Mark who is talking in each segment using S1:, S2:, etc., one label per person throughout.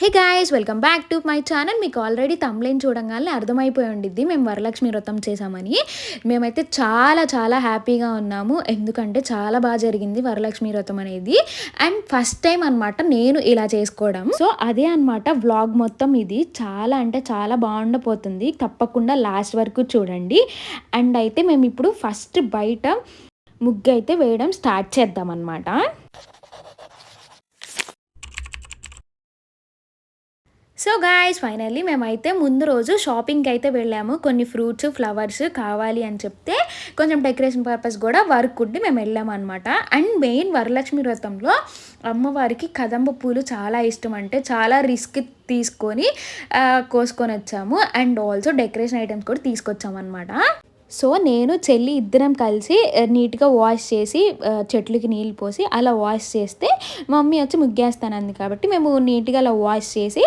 S1: Hey guys welcome back to my channel మీకు already thumbnail చూడంగానే అర్థమైపోయి ఉండిద్ది. మేము వరలక్ష్మి వ్రతం చేసామని మేమైతే చాలా చాలా హ్యాపీగా ఉన్నాము. ఎందుకంటే చాలా బాగా జరిగింది వరలక్ష్మి వ్రతం అనేది. అండ్ ఫస్ట్ టైం అనమాట నేను ఇలా చేసుకోవడం. సో అదే అనమాట వ్లాగ్ మొత్తం ఇది. చాలా అంటే చాలా బాగుండపోతుంది తప్పకుండా లాస్ట్ వరకు చూడండి. అండ్ అయితే మేము ఇప్పుడు ఫస్ట్ బయట ముగ్గు అయితే వేయడం స్టార్ట్ చేద్దాం అనమాట సో గాయస్ ఫైనల్లీ మేమైతే ముందు రోజు షాపింగ్కి అయితే వెళ్ళాము. కొన్ని ఫ్రూట్స్ ఫ్లవర్స్ కావాలి అని చెప్తే కొంచెం డెకరేషన్ పర్పస్ కూడా వర్క్ ఉండి మేము వెళ్ళాము అనమాట అండ్ మెయిన్ వరలక్ష్మి వ్రతంలో అమ్మవారికి కదంబ పూలు చాలా ఇష్టం అంటే చాలా రిస్క్ తీసుకొని కోసుకొని వచ్చాము. అండ్ ఆల్సో డెకరేషన్ ఐటమ్స్ కూడా తీసుకొచ్చాము అనమాట సో నేను చెల్లి ఇద్దరం కలిసి నీట్గా వాష్ చేసి చెట్లకి నీళ్ళు పోసి అలా వాష్ చేస్తే మమ్మీ వచ్చి ముగ్గేస్తానంది కాబట్టి మేము నీట్గా అలా వాష్ చేసి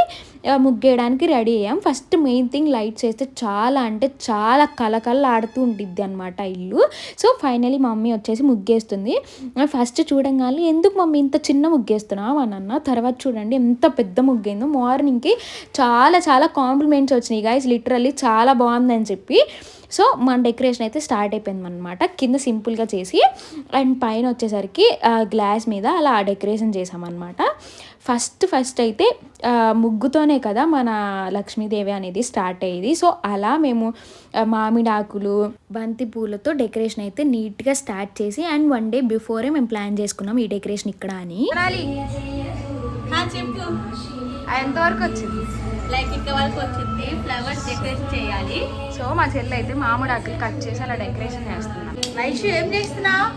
S1: ముగ్గేయడానికి రెడీ అయ్యాం. ఫస్ట్ మెయిన్ థింగ్ లైట్స్ వేస్తే చాలా అంటే చాలా కలకల ఆడుతూ ఉంటుంది అనమాట ఇల్లు. సో ఫైనలీ మమ్మీ వచ్చేసి ముగ్గేస్తుంది. ఫస్ట్ చూడంగానే ఎందుకు మమ్మీ ఇంత చిన్న ముగ్గేస్తున్నావు అని అన్న. తర్వాత చూడండి ఎంత పెద్ద ముగ్గైందో. మార్నింగ్కి చాలా చాలా కాంప్లిమెంట్స్ వచ్చినాయి గాయస్ లిటరల్లీ చాలా బాగుందని చెప్పి. సో మన డెకరేషన్ అయితే స్టార్ట్ అయిపోయింది అనమాట కింద సింపుల్గా చేసి అండ్ పైన వచ్చేసరికి గ్లాస్ మీద అలా డెకరేషన్ చేసామన్నమాట. ఫస్ట్ ఫస్ట్ అయితే ముగ్గుతోనే కదా మన లక్ష్మీదేవి అనేది స్టార్ట్ అయ్యేది. సో అలా మేము ఆ, మామిడి ఆకులు బంతి పూలతో డెకరేషన్ అయితే నీట్గా స్టార్ట్ చేసి అండ్ వన్ డే బిఫోరే మేము ప్లాన్ చేసుకున్నాం ఈ డెకరేషన్ ఇక్కడ అని.
S2: చెప్పు.
S1: ఎంతవరకు వచ్చింది?
S2: లైక్ ఇక్కడ వరకు వచ్చింది. ఫ్లవర్స్ డెకరేషన్ చేయాలి.
S1: సో మా చెల్లి అయితే మామిడి ఆకులు కట్ చేసి అలా డెకరేషన్ చేస్తున్నాం.
S2: వైషు ఏం చేస్తున్నావు?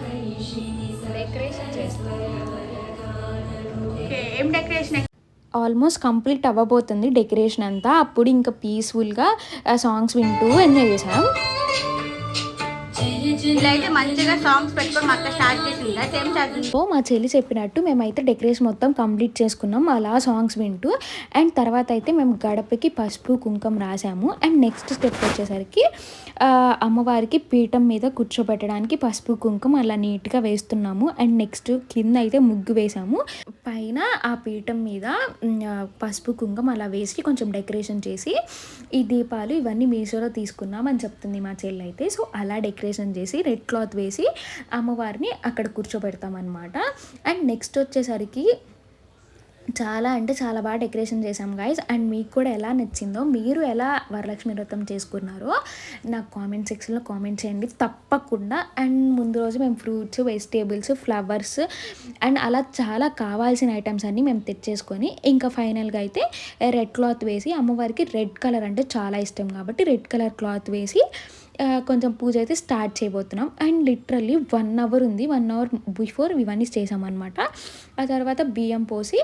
S1: డెకరేషన్ చేస్తున్నాం.
S2: ఓకే ఏం డెకరేషన్
S1: ఆల్మోస్ట్ కంప్లీట్ అవ్వబోతుంది డెకరేషన్ అంతా. అప్పుడు ఇంకా పీస్ఫుల్గా సాంగ్స్ వింటూ ఎంజాయ్ చేసాం
S2: ఇలా అయితే మంచిగా సాంగ్స్ పెట్టుకొని మా అక్క స్టార్ట్ సేమ్
S1: సో మా చెల్లి చెప్పినట్టు మేమైతే డెకరేషన్ మొత్తం కంప్లీట్ చేసుకున్నాం. అలా సాంగ్స్ వింటూ అండ్ తర్వాత అయితే మేము గడపకి పసుపు కుంకం రాసాము. అండ్ నెక్స్ట్ స్టెప్ వచ్చేసరికి అమ్మవారికి పీఠం మీద కూర్చోబెట్టడానికి పసుపు కుంకుమ అలా నీట్గా వేస్తున్నాము. అండ్ నెక్స్ట్ కింద అయితే ముగ్గు వేసాము. పైన ఆ పీఠం మీద పసుపు కుంకుమ అలా వేసి కొంచెం డెకరేషన్ చేసి ఈ దీపాలు ఇవన్నీ మీషోలో తీసుకున్నాం అని చెప్తుంది మా చెల్లి అయితే. సో అలా డెకరేషన్ చేసి రెడ్ క్లాత్ వేసి అమ్మవారిని అక్కడ కూర్చోబెడతామన్నమాట. అండ్ నెక్స్ట్ వచ్చేసరికి చాలా అంటే చాలా బాగా డెకరేషన్ చేసాం గైస్ అండ్ మీకు కూడా ఎలా నచ్చిందో మీరు ఎలా వరలక్ష్మి వ్రతం చేసుకున్నారో నాకు కామెంట్ సెక్షన్లో కామెంట్ చేయండి తప్పకుండా. అండ్ ముందు రోజు మేము ఫ్రూట్స్ వెజిటేబుల్స్ ఫ్లవర్స్ అండ్ అలా చాలా కావాల్సిన ఐటమ్స్ అన్నీ మేము తెచ్చేసుకొని ఇంకా ఫైనల్గా అయితే రెడ్ క్లాత్ వేసి అమ్మవారికి రెడ్ కలర్ అంటే చాలా ఇష్టం కాబట్టి రెడ్ కలర్ క్లాత్ వేసి కొంచెం పూజ అయితే స్టార్ట్ చేయబోతున్నాం. అండ్ లిటరల్లీ వన్ అవర్ ఉంది. వన్ అవర్ బిఫోర్ ఇవన్నీ చేసామన్నమాట. ఆ తర్వాత బియ్యం పోసి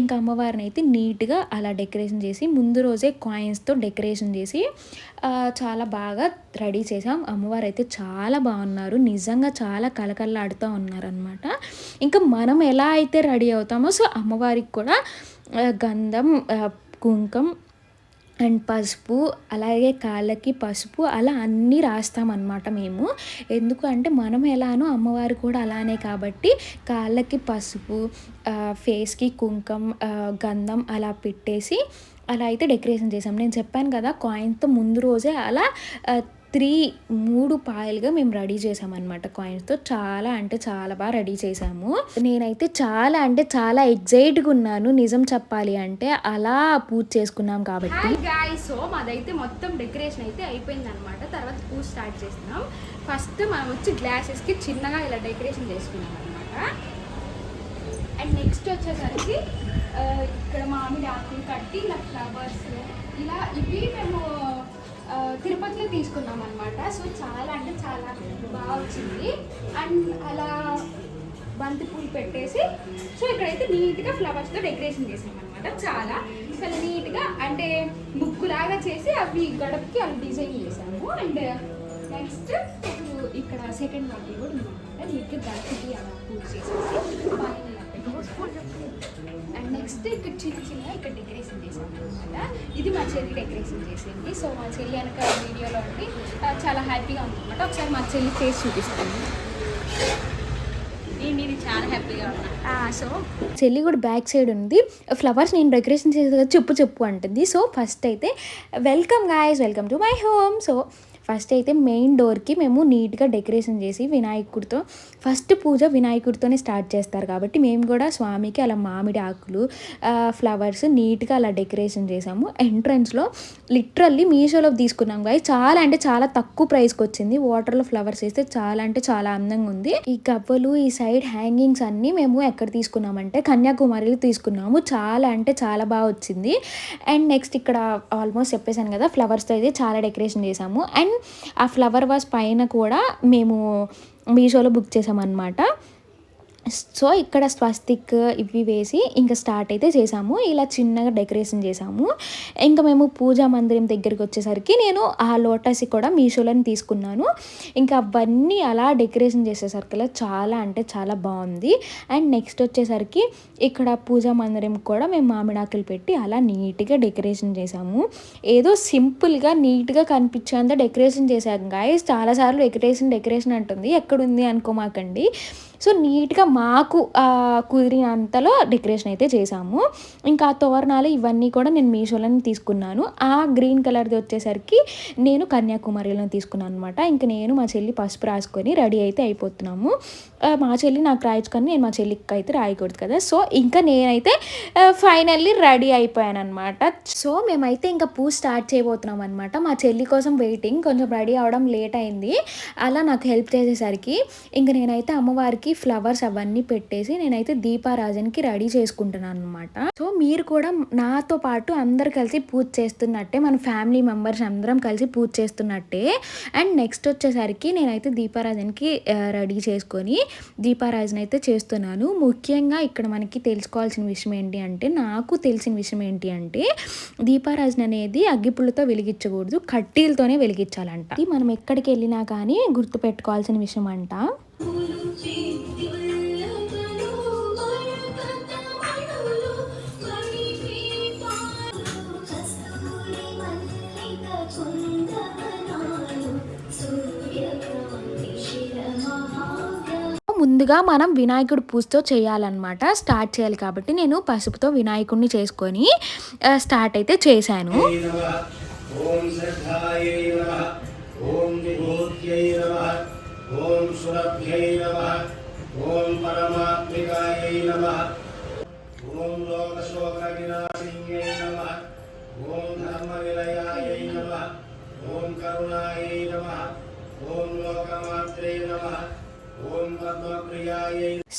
S1: ఇంకా అమ్మవారిని అయితే నీట్గా అలా డెకరేషన్ చేసి ముందు రోజే కాయిన్స్తో డెకరేషన్ చేసి చాలా బాగా రెడీ చేసాం. అమ్మవారు అయితే చాలా బాగున్నారు. నిజంగా చాలా కలకల్లాడుతూ ఉన్నారనమాట ఇంకా మనం ఎలా అయితే రెడీ అవుతామో సో అమ్మవారికి కూడా గంధం కుంకం అండ్ పసుపు అలాగే కాళ్ళకి పసుపు అలా అన్నీ రాస్తామన్నమాట మేము. ఎందుకంటే మనం ఎలానో అమ్మవారు కూడా అలానే కాబట్టి కాళ్ళకి పసుపు ఫేస్కి కుంకం గంధం అలా పెట్టేసి అలా అయితే డెకరేషన్ చేసాం నేను చెప్పాను కదా కాయిన్తో ముందు రోజే అలా త్రీ మూడు పాయలుగా మేము రెడీ చేసామన్నమాట కాయిన్స్తో. చాలా అంటే చాలా బాగా రెడీ చేసాము. నేనైతే చాలా అంటే చాలా ఎగ్జైట్గా ఉన్నాను నిజం చెప్పాలి అంటే. అలా పూజ చేసుకున్నాం కాబట్టి.
S3: సో మాదైతే మొత్తం డెకరేషన్ అయితే అయిపోయింది అనమాట తర్వాత పూజ స్టార్ట్ చేస్తున్నాం. ఫస్ట్ మనం వచ్చి గ్లాసెస్కి చిన్నగా ఇలా డెకరేషన్ చేసుకున్నాం అనమాట అండ్ నెక్స్ట్ వచ్చేసరికి ఇక్కడ మామిడి ఆకులు కట్టి ఇలా ఫ్లవర్స్ ఇలా ఇవి మేము తిరుపతిలో తీసుకున్నాం అనమాట సో చాలా అంటే చాలా బాగా వచ్చింది. అండ్ అలా బంతి పూలు పెట్టేసి సో ఇక్కడైతే నీట్గా ఫ్లవర్స్తో డెకరేషన్ చేసాం అనమాట చాలా. చాలా నీట్గా అంటే ముగ్గులాగా చేసి అవి గడపకి అవి డిజైన్ చేసాము. అండ్ నెక్స్ట్ ఇక్కడ సెకండ్ వాటి కూడా ఉందన్నమాట. నీట్గా గడపకి అలా పూజ చేసేసి పైన నెక్స్ట్ ఇక్కడ చిన్న చిన్న ఇక్కడ డెకరేషన్ చేసాం అనమాట ఇది మా చెల్లి డెకరేషన్ చేసింది. సో మా చెల్లి వెనక వీడియోలో ఉండి చాలా హ్యాపీగా ఉందన్నమాట. ఒకసారి మా చెల్లి ఫేస్ చూపిస్తాను.
S2: నేను చాలా హ్యాపీగా ఉన్నా.
S3: సో
S1: చెల్లి కూడా బ్యాక్ సైడ్ ఉంది. ఫ్లవర్స్ నేను డెకరేషన్ చేసేది చెప్పు చెప్పు అంటుంది. సో ఫస్ట్ అయితే welcome guys welcome to my home so first అయితే మెయిన్ డోర్కి మేము నీట్గా డెకరేషన్ చేసి వినాయకుడితో ఫస్ట్ పూజ వినాయకుడితోనే స్టార్ట్ చేస్తారు కాబట్టి మేము కూడా స్వామికి అలా మామిడి ఆకులు ఫ్లవర్స్ నీట్గా అలా డెకరేషన్ చేసాము. ఎంట్రన్స్లో లిటరల్లీ మీషోలో తీసుకున్నాం గాయ చాలా అంటే చాలా తక్కువ ప్రైస్కి వచ్చింది. వాటర్లో ఫ్లవర్స్ వేస్తే చాలా అంటే చాలా అందంగా ఉంది. ఈ గవ్వలు ఈ సైడ్ హ్యాంగింగ్స్ అన్నీ మేము ఎక్కడ తీసుకున్నామంటే కన్యాకుమారిలో తీసుకున్నాము. చాలా అంటే చాలా బాగా వచ్చింది. అండ్ నెక్స్ట్ ఇక్కడ ఆల్మోస్ట్ చెప్పేశాను కదా ఫ్లవర్స్తో అయితే చాలా డెకరేషన్ చేసాము అండ్ ఆ ఫ్లవర్ వాస్ పైన కూడా మేము మీషోలో బుక్ చేసామన్నమాట సో ఇక్కడ స్వస్తిక్ ఇవి వేసి ఇంకా స్టార్ట్ అయితే చేసాము. ఇలా చిన్నగా డెకరేషన్ చేసాము. ఇంకా మేము పూజా మందిరం దగ్గరికి వచ్చేసరికి నేను ఆ లోటస్ కూడా మీషోలోని తీసుకున్నాను. ఇంకా అవన్నీ అలా డెకరేషన్ చేసేసరికి చాలా అంటే చాలా బాగుంది. అండ్ నెక్స్ట్ వచ్చేసరికి ఇక్కడ పూజా మందిరం కూడా మేము మామిడాకులు పెట్టి అలా నీట్గా డెకరేషన్ చేసాము. ఏదో సింపుల్గా నీట్గా కనిపించేంత డెకరేషన్ చేశాం. గాయస్ చాలాసార్లు డెకరేషన్ డెకరేషన్ అంటుంది. ఎక్కడుంది అనుకోమాకండి. సో నీట్గా మాకు కుదిరినంతలో డెకరేషన్ అయితే చేసాము ఇంకా తోరణాలు ఇవన్నీ కూడా నేను మీషోలోనే తీసుకున్నాను. ఆ గ్రీన్ కలర్ది వచ్చేసరికి నేను కన్యాకుమారిలో తీసుకున్నాను అనమాట ఇంక నేను మా చెల్లి పసుపు రాసుకొని రెడీ అయితే అయిపోతున్నాము. మా చెల్లి నాకు రాయించుకొని నేను మా చెల్లికి అయితే రాయకూడదు కదా. సో ఇంకా నేనైతే ఫైనల్లీ రెడీ అయిపోయాను అనమాట సో మేమైతే ఇంకా పూజ స్టార్ట్ చేయబోతున్నాం అనమాట మా చెల్లి కోసం వెయిటింగ్ కొంచెం రెడీ అవడం లేట్ అయింది. అలా నాకు హెల్ప్ చేసేసరికి ఇంకా నేనైతే అమ్మవారికి ఫ్లవర్స్ అవన్నీ పెట్టేసి నేనైతే దీపారాజన్కి రెడీ చేసుకుంటున్నాను అనమాట సో మీరు కూడా నాతో పాటు అందరు కలిసి పూజ చేస్తున్నట్టే మన ఫ్యామిలీ మెంబర్స్ అందరం కలిసి పూజ చేస్తున్నట్టే. అండ్ నెక్స్ట్ వచ్చేసరికి నేనైతే దీపారాజన్కి రెడీ చేసుకొని దీపారాజన్ అయితే చేస్తున్నాను. ముఖ్యంగా ఇక్కడ మనకి తెలుసుకోవాల్సిన విషయం ఏంటి అంటే నాకు తెలిసిన విషయం ఏంటి అంటే దీపారాజన్ అనేది అగ్గిపుల్లతో వెలిగించకూడదు కట్టీలతోనే వెలిగించాలంట. ఇది మనం ఎక్కడికి వెళ్ళినా కానీ గుర్తు పెట్టుకోవాల్సిన విషయం అంట. ముందుగా మనం వినాయకుడు పూజతో చేయాలన్నమాట. స్టార్ట్ చేయాలి కాబట్టి నేను పసుపుతో వినాయకుడిని చేసుకొని స్టార్ట్ అయితే చేశాను.
S4: नमः ఓం సురభ్యై నమ. ఓం పరమాత్మికాయై నమ. ఓం లోకశోక వినాశిన్యై నమ. ఓం ధర్మ నిలయాయై నమ. ఓం కరుణాయై నమ. ఓం లోకమాత్రే నమ.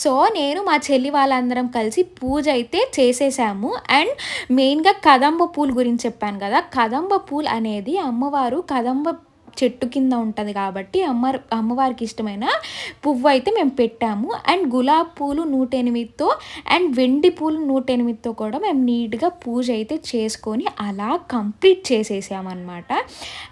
S1: సో నేను మా చెల్లి వాళ్ళందరం కలిసి పూజ అయితే చేసేసాము. అండ్ మెయిన్గా కదంబ పూల్ గురించి చెప్పాను కదా. కదంబ పూలు అనేది అమ్మవారు కదంబ చెట్టు కింద ఉంటుంది కాబట్టి అమ్మ అమ్మవారికి ఇష్టమైన పువ్వు అయితే మేము పెట్టాము. అండ్ గులాబ్ పూలు నూట ఎనిమిదితో అండ్ వెండి పూలు నూట ఎనిమిదితో కూడా మేము నీట్గా పూజ అయితే చేసుకొని అలా కంప్లీట్ చేసేసామన్నమాట.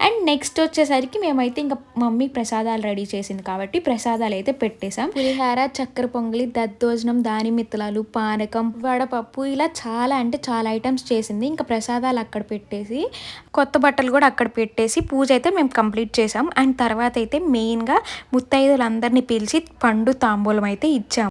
S1: అండ్ నెక్స్ట్ వచ్చేసరికి మేమైతే ఇంకా మమ్మీ ప్రసాదాలు రెడీ చేసింది కాబట్టి ప్రసాదాలు అయితే పెట్టేశాం. పులిహార చక్కెర పొంగలి దద్దోజనం దానిమిత్తలాలు పానకం వడపప్పు ఇలా చాలా అంటే చాలా ఐటమ్స్ చేసింది. ఇంకా ప్రసాదాలు అక్కడ పెట్టేసి కొత్త బట్టలు కూడా అక్కడ పెట్టేసి పూజ అయితే మేము కంప్లీట్ చేసాం అండ్ తర్వాత అయితే మెయిన్గా ముత్తైదులందరినీ పిలిచి పండు తాంబూలం అయితే ఇచ్చాం.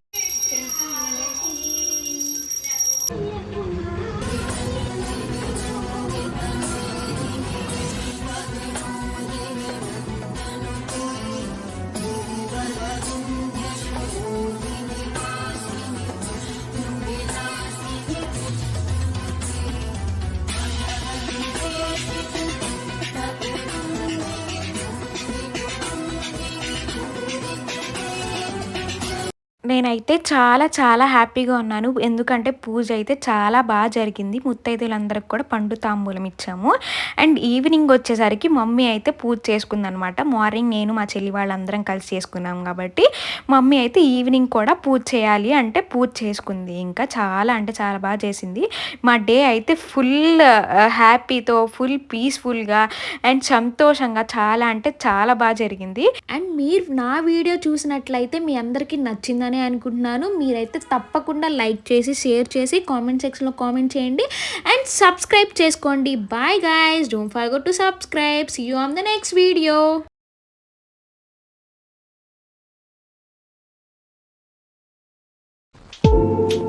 S1: నేనైతే చాలా చాలా హ్యాపీగా ఉన్నాను. ఎందుకంటే పూజ అయితే చాలా బాగా జరిగింది. ముత్తైదులందరికి కూడా పండు తాంబూలం ఇచ్చాము. అండ్ ఈవినింగ్ వచ్చేసరికి మమ్మీ అయితే పూజ చేసుకుందనమాట మార్నింగ్ నేను మా చెల్లి వాళ్ళందరం కలిసి చేసుకున్నాం కాబట్టి మమ్మీ అయితే ఈవినింగ్ కూడా పూజ చేయాలి అంటే పూజ చేసుకుంది. ఇంకా చాలా అంటే చాలా బాగా చేసింది. మా డే అయితే ఫుల్ హ్యాపీతో ఫుల్ పీస్ఫుల్గా అండ్ సంతోషంగా చాలా అంటే చాలా బాగా జరిగింది. అండ్ మీరు నా వీడియో చూసినట్లయితే మీ అందరికీ నచ్చిందని అనుకుంటున్నాను. మీరైతే తప్పకుండా లైక్ చేసి షేర్ చేసి కామెంట్ సెక్షన్లో కామెంట్ చేయండి. అండ్ సబ్స్క్రైబ్ చేసుకోండి. Bye guys. Don't forget to subscribe. See you on the next video.
S3: ఆ